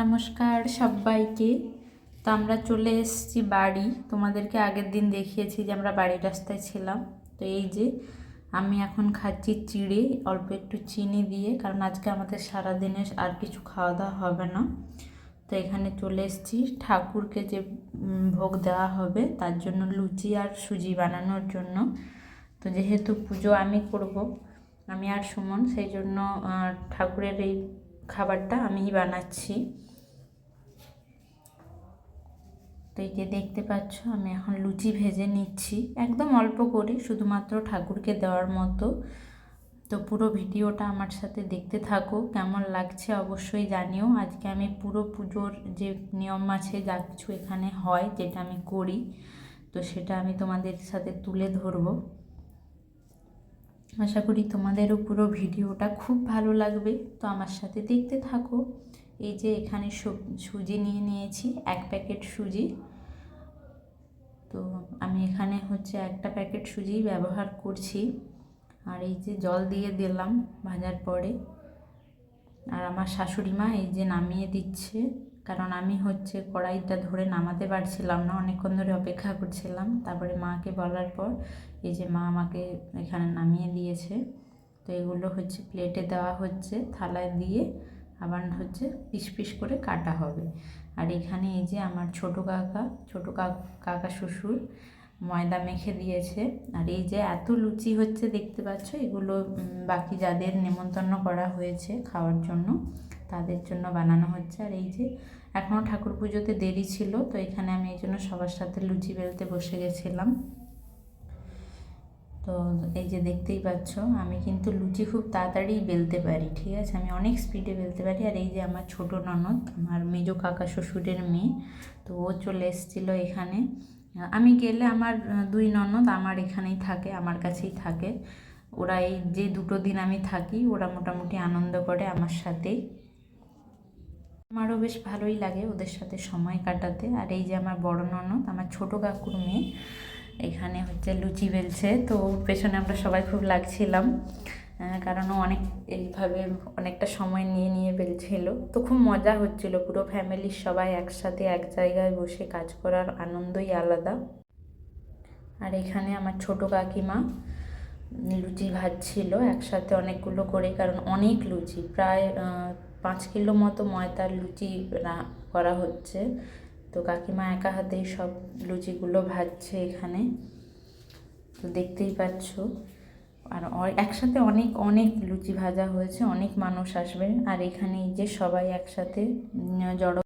নমস্কার সবাইকে। তো আমরা চলে এসেছি বাড়ি। তোমাদেরকে আগের দিন দেখিয়েছি যে আমরা বাড়ির রাস্তায় ছিলাম। তো এই যে, আমি এখন খাচ্ছি চিড়ে, অল্প একটু চিনি দিয়ে, কারণ আজকে আমাদের সারা দিনে আর কিছু খাওয়া দাওয়া হবে না। তো এখানে চলে এসেছি। ঠাকুরকে যে ভোগ দেওয়া হবে, তার জন্য লুচি আর সুজি বানানোর জন্য। তো যেহেতু পুজো আমি করব, আমি আর সুমন, সেই জন্য ঠাকুরের এই খাবারটা আমিই বানাচ্ছি। তো এই যে দেখতে পাচ্ছ, আমি এখন লুচি ভেজে নিচ্ছি। একদম অল্প করে, শুধুমাত্র ঠাকুরকে দেওয়ার মতো। তো পুরো ভিডিওটা আমার সাথে দেখতে থাকো, কেমন লাগছে অবশ্যই জানিও। আজকে আমি পুরো পুজোর যে নিয়ম আছে, যা কিছু এখানে হয়, যেটা আমি করি, তো সেটা আমি তোমাদের সাথে তুলে ধরবো। আশা করি তোমাদেরও পুরো ভিডিওটা খুব ভালো লাগবে। তো আমার সাথে দেখতে থাকো। এই যে এখানে সুজি নিয়ে নিয়েছি, এক প্যাকেট সুজি। তো আমি এখানে হচ্ছে একটা প্যাকেট সুজি ব্যবহার করছি। আর এই যে জল দিয়ে দিলাম ভাজার পরে। আর আমার শাশুড়ি মা এই যে নামিয়ে দিচ্ছে। কারণ আমি হচ্ছে কড়াইটা ধরে নামাতে পারছিলাম না, অনেকক্ষণ ধরে অপেক্ষা করছিলাম। তারপরে মাকে বলার পর এই যে মা আমাকে এখানে নামিয়ে দিয়েছে। তো এগুলো হচ্ছে প্লেটে দেওয়া হচ্ছে, থালায় দিয়ে আবার হচ্ছে পিস পিস করে কাটা হবে। আর এখানে এই যে আমার ছোট কাকা ছোট কাকা শ্বশুর ময়দা মেখে দিয়েছে। আর এই যে এত লুচি হচ্ছে দেখতে পাচ্ছ, এগুলো বাকি যাদের নেমন্তন্ন করা হয়েছে খাওয়ার জন্য। তাদের জন্য বানানো হচ্ছে। আর এই যে এখনও ঠাকুর পুজোতে দেরি ছিল, তো এখানে আমি এই জন্য সবার সাথে লুচি বেলতে বসে গেছিলাম। তো এই যে দেখতেই পাচ্ছ, আমি কিন্তু লুচি খুব তাড়াতাড়ি বেলতে পারি, ঠিক আছে? আমি অনেক স্পিডে বেলতে পারি। আর এই যে আমার ছোট ননদ, আমার মেজ কাকা শ্বশুরের মেয়ে, তো ও চলে এসেছিল এখানে। আমি গেলে আমার দুই ননদ আমার এখানেই থাকে, আমার কাছেই থাকে। ওরা এই যে দুটো দিন আমি থাকি, ওরা মোটামুটি আনন্দ করে আমার সাথেই। আমারও বেশ ভালোই লাগে ওদের সাথে সময় কাটাতে। আর এই যে আমার বড় ননদ, আমার ছোট কাকুর মেয়ে, এখানে হচ্ছে লুচি বেলছে। তো পেছনে আমরা সবাই খুব লাগছিলাম কারণ অনেক এইভাবে অনেকটা সময় নিয়ে নিয়ে বেলছিল। তো খুব মজা হচ্ছিল, পুরো ফ্যামিলির সবাই একসাথে এক জায়গায় বসে কাজ করার আনন্দই আলাদা। আর এখানে আমার ছোট কাকিমা লুচি ভাজছিল একসাথে অনেকগুলো করে, কারণ অনেক লুচি, প্রায় পাঁচ কিলো মতো ময়দার লুচি করা হচ্ছে। তো কাকিমা একা হাতে সব লুচিগুলো ভাজছে এখানে। তো দেখতেই পাচ্ছ। আর একসাথে অনেক অনেক লুচি ভাজা হয়েছে, অনেক মানুষ আসবে। আর এখানে যে সবাই একসাথে জড়ো